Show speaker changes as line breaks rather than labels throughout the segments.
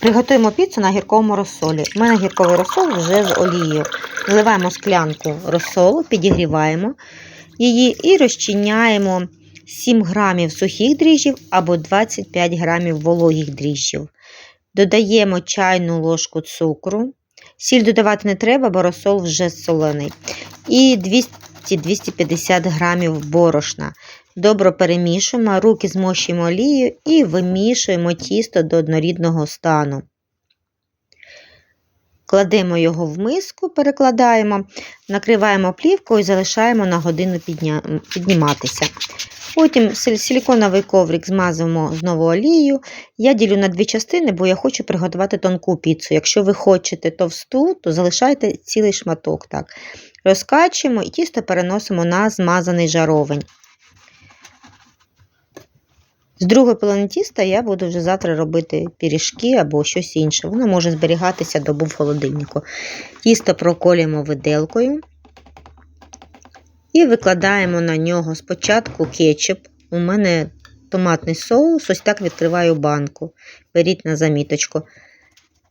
Приготуємо піцу на гірковому розсолі. У мене гірковий розсол вже з олією. Наливаємо склянку розсолу, підігріваємо її і розчиняємо 7 грамів сухих дріжджів або 25 грамів вологих дріжджів. Додаємо чайну ложку цукру. Сіль додавати не треба, бо розсол вже солений. І 200-250 грамів борошна. Добре перемішуємо, руки змощуємо олією і вимішуємо тісто до однорідного стану. Кладемо його в миску, перекладаємо, накриваємо плівкою і залишаємо на годину підніматися. Потім силіконовий коврик змазуємо знову олією. Я ділю на дві частини, бо я хочу приготувати тонку піцу. Якщо ви хочете товсту, то залишайте цілий шматок. Так. Розкачуємо і тісто переносимо на змазаний жаровень. З другої половини тіста я буду вже завтра робити пиріжки або щось інше. Воно може зберігатися добу в холодильнику. Тісто проколюємо виделкою і викладаємо на нього спочатку кетчуп. У мене томатний соус, ось так відкриваю банку. Беріть на заміточку.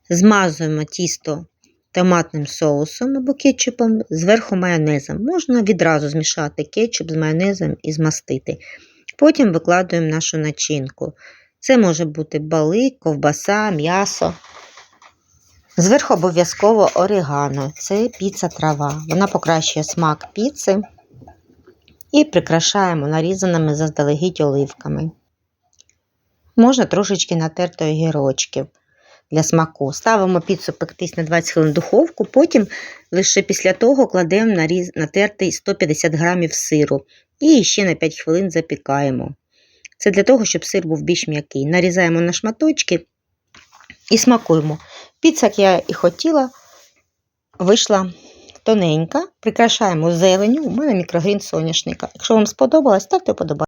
Змазуємо тісто томатним соусом або кетчупом, зверху майонезом. Можна відразу змішати кетчуп з майонезом і змастити. Потім викладуємо нашу начинку. Це може бути бали, ковбаса, м'ясо. Зверху обов'язково орегано. Це піца трава. Вона покращує смак піци. І прикрашаємо нарізаними заздалегідь оливками. Можна трошечки натерти огірочків для смаку. Ставимо піцу пектись на 20 хвилин в духовку, потім лише після того кладемо наріз... натертий 150 грамів сиру і ще на 5 хвилин запікаємо. Це для того, щоб сир був більш м'який. Нарізаємо на шматочки і смакуємо. Піца, як я і хотіла, вийшла тоненька. Прикрашаємо зеленю. У мене мікрогрін соняшника. Якщо вам сподобалось, ставте подобайку.